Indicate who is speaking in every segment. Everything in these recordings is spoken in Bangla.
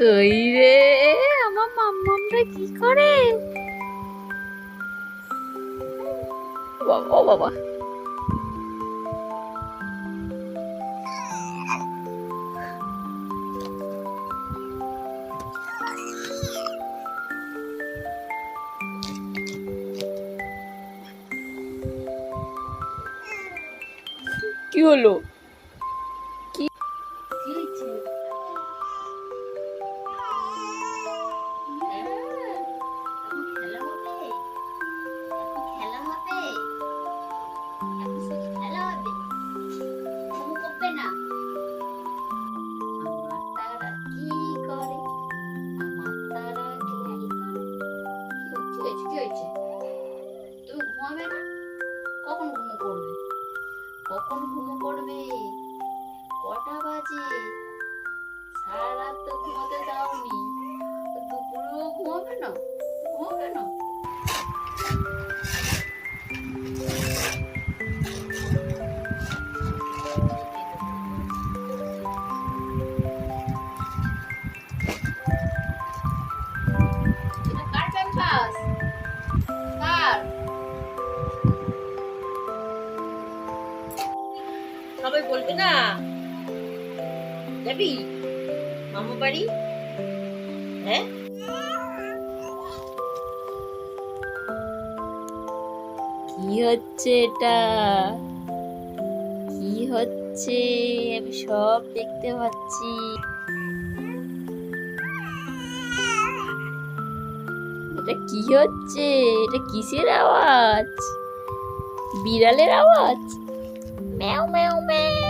Speaker 1: কই রে? আমার মাম্মামটা কি করে? বাবা বাবা। কি হলো?
Speaker 2: হয়েছে? কি হয়েছে তুমি ঘুমাবে না? কখন ঘুমো পড়বে? কখন ঘুমো পড়বে? কটা বাজে? সারা রাত তো ঘুমাতে দাওনি। দুপুরেও ঘুমাবে না?
Speaker 3: সবাই যাবি? মামা বাড়ি? হ্যাঁ?
Speaker 1: কি হচ্ছে এটা? কি হচ্ছে? আমি সব দেখতে পাচ্ছি। এটা কি হচ্ছে? এটা কিসের আওয়াজ? বিড়ালের আওয়াজ? ম্যাও ম্যাও ম্যাও।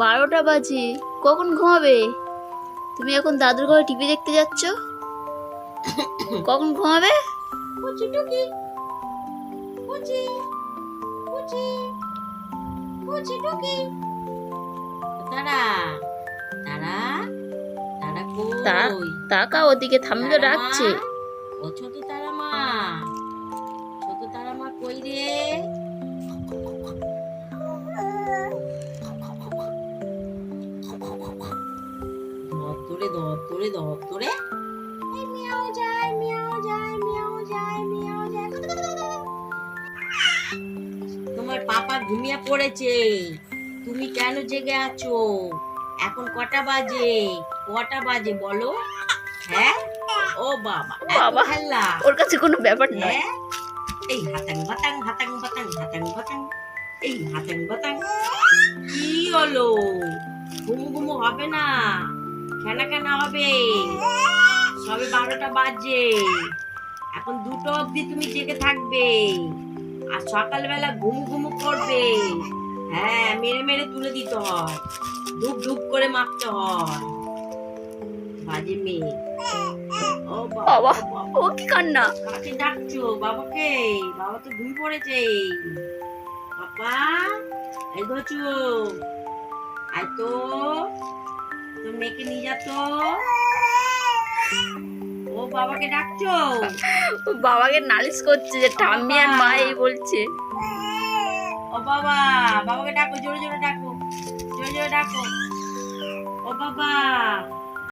Speaker 1: বারোটা বাজে। কখন ঘুমাবে? তুমি এখন দাদুর ঘরে টিভি দেখতে যাচ্ছ? কখন ঘুমাবে? তাকা ওদিকে থামি তো ডাকছে।
Speaker 3: ও ছোট তারা মা ছোট তারা মা কই রে? দত্তরে দত্তরে দত্তরে মিয়াও যায় মিয়াও যায় মিয়াও যায় মিয়াও যায়। তোমার পাপা ঘুমিয়ে পড়েছে। তুমি কেন জেগে আছো? এখন কটা বাজে? কটা বাজে বলো? হ্যাঁ? ও বাবা
Speaker 1: বাবা।
Speaker 3: খেলা।
Speaker 1: ওর কাছে কোনো ব্যাপার নয়।
Speaker 3: হ্যাঁ? এই হাতাং বাতাং হাতাং বাতাং হাতাং বাতাং এই হাতাং বাতাং। কি হলো? ঘুমু ঘুমু হবে না। খেলা কেন হবে। সবে বারোটা বাজে। এখন দুটো অবধি তুমি জেগে থাকবে। আর সকালবেলা ঘুমু ঘুমু করবে। হ্যাঁ মেরে মেরে তুলে দিতে হয়। ধূপ ধূপ করে মাপতে হয়। বাজে মেয়ে। ও বাবা
Speaker 1: বাবা।
Speaker 3: ও বাবা।
Speaker 1: ও কি কান্না?
Speaker 3: কাকে ডাকছো? বাবাকে? বাবা তো ঘুম পড়েছে। বাবা এই ধরছো। আয় তো তোর মেয়েকে নিয়ে যা তো। ও বাবাকে ডাকছো?
Speaker 1: ও বাবাকে নালিশ করছে যে ঠাম্মি আর মা এই বলছে।
Speaker 3: ও বাবা বাবাকে ডাকো জোরে জোরে ডাকো জোরে জোরে ডাকো। ও বাবা